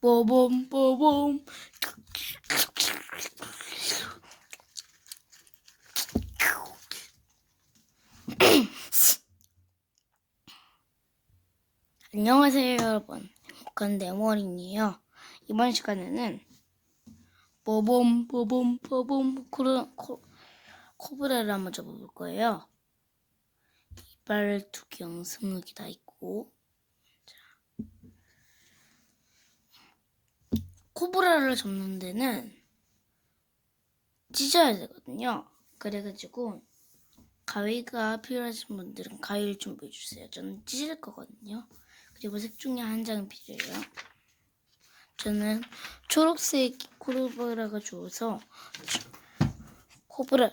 뽀봄 뽀봄. 안녕하세요 여러분. 행복한 네모린이에요. 이번 시간에는 뽀봄 뽀봄 뽀봄 코브라를 한번 접어볼 거예요. 이빨 두경 스무 개 다 있고 코브라를 접는 데는 찢어야 되거든요. 그래가지고 가위가 필요하신 분들은 가위를 준비해 주세요. 저는 찢을 거거든요. 그리고 색 중에 한 장이 필요해요. 저는 초록색 코브라가 좋아서 코브라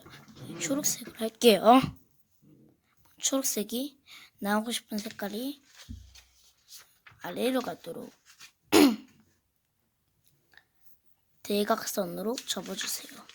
초록색을 할게요. 초록색이 나오고 싶은 색깔이 아래로 가도록 대각선으로 접어주세요.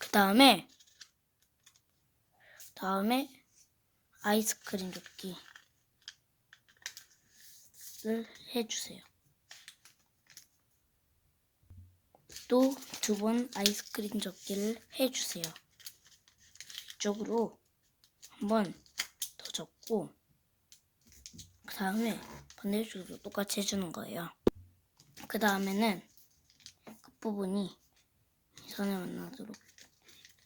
그 다음에 다음에 아이스크림 접기를 해주세요. 또 두 번 아이스크림 접기를 해주세요. 이쪽으로 한 번 더 접고 그 다음에 반대쪽으로 똑같이 해주는 거예요. 그 다음에는 끝부분이 이 선을 만나도록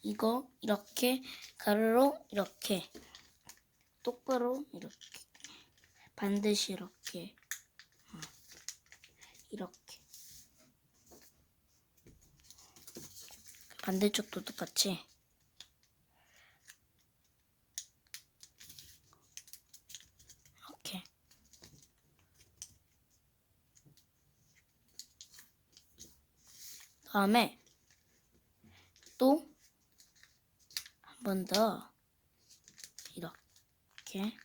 이거 이렇게 가로로 이렇게 똑바로 이렇게. 반드시 이렇게. 어, 이렇게. 반대쪽도 똑같이. 이렇게. 다음에 또 한 번 더 이렇게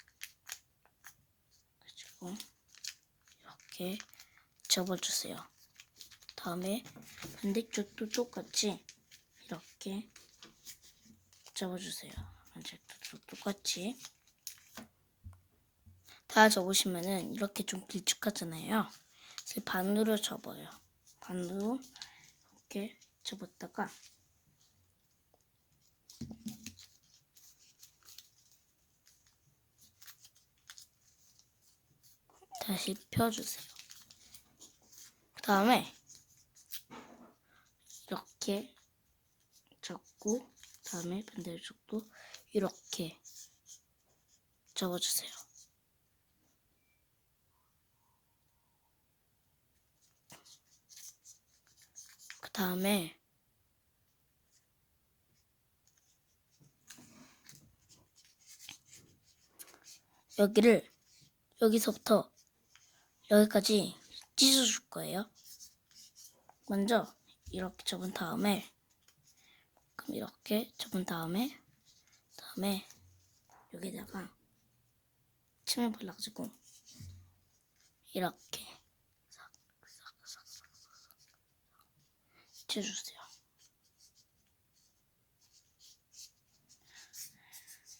가지고 이렇게 접어주세요. 다음에 반대쪽도 똑같이 이렇게 접어주세요. 반대쪽도 똑같이 다 접으시면은 이렇게 좀 길쭉하잖아요. 그래서 반으로 접어요. 반으로 이렇게 접었다가 다시 펴주세요. 그 다음에 이렇게 접고 다음에 반대쪽도 이렇게 접어주세요. 그 다음에 여기를 여기서부터 여기까지 찢어 줄 거예요. 먼저 이렇게 접은 다음에 그럼 이렇게 접은 다음에 다음에 여기다가 침을 발라가지고 이렇게 찢어주세요.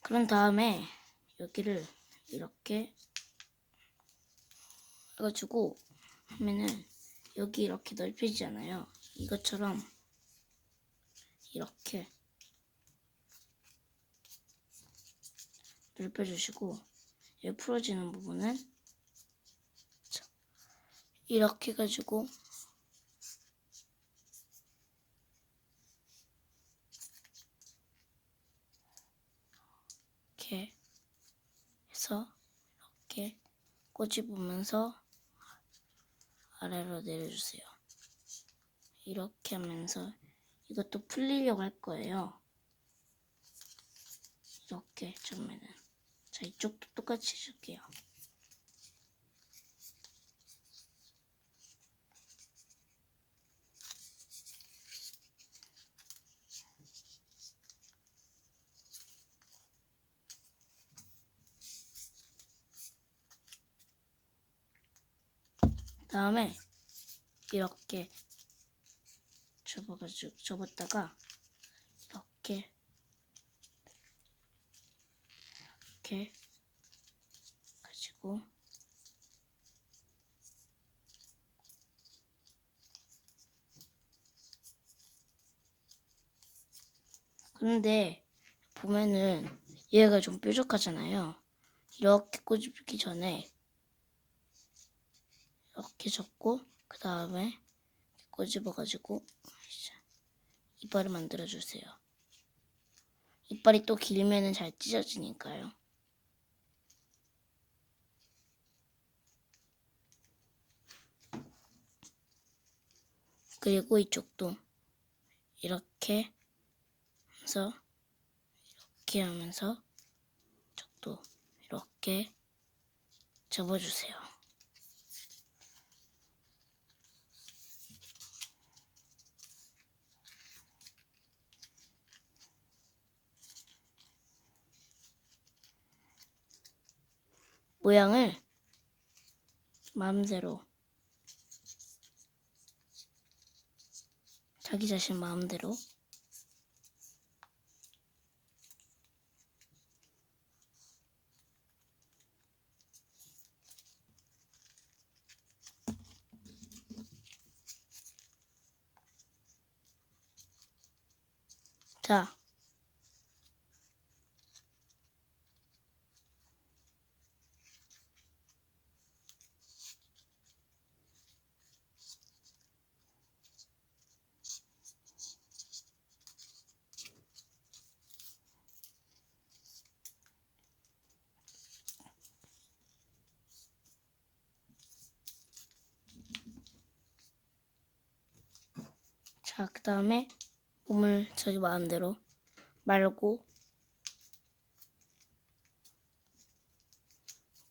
그런 다음에 여기를 이렇게 해가지고 하면은 여기 이렇게 넓혀지잖아요. 이것처럼 이렇게 넓혀주시고 여기 풀어지는 부분은 자, 이렇게 해가지고 이렇게 해서 이렇게 꼬집으면서 아래로 내려주세요. 이렇게 하면서 이것도 풀리려고 할 거예요. 이렇게 처음에는 자 이쪽도 똑같이 해줄게요. 다음에 이렇게 접어가지고 접었다가 이렇게 이렇게 가지고 근데 보면은 얘가 좀 뾰족하잖아요. 이렇게 꼬집기 전에 이렇게 접고 그 다음에 꼬집어가지고 이빨을 만들어 주세요. 이빨이 또 길면은 잘 찢어지니까요. 그리고 이쪽도 이렇게 해서 이렇게 하면서 이쪽도 이렇게 접어주세요. 모양을 마음대로 자기 자신 마음대로 자 자, 그 다음에 몸을 저기 마음대로 말고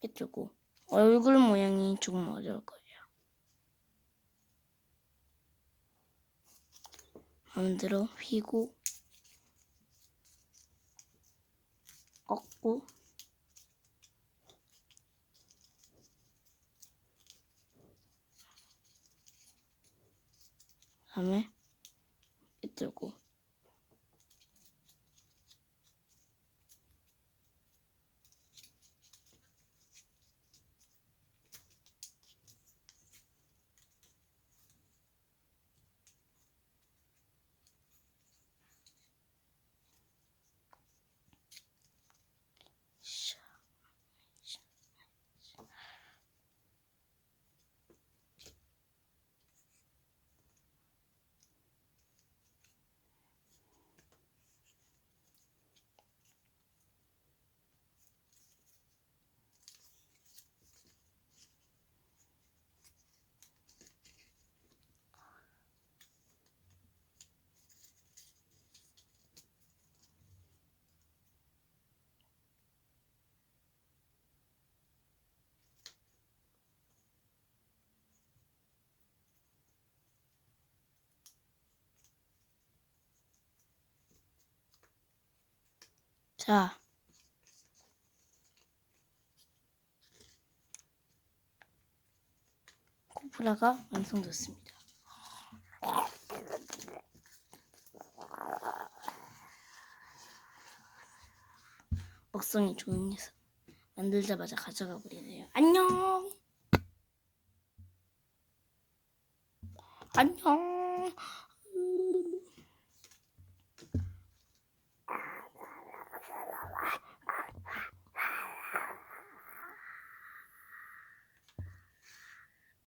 이쪽고 얼굴 모양이 조금 어려울 거예요. 마음대로 휘고 꺾고 다음에 trocou. 자, 코브라가 완성됐습니다. 먹성이 좋은 녀석. 만들자마자 가져가 버리네요. 안녕! 안녕!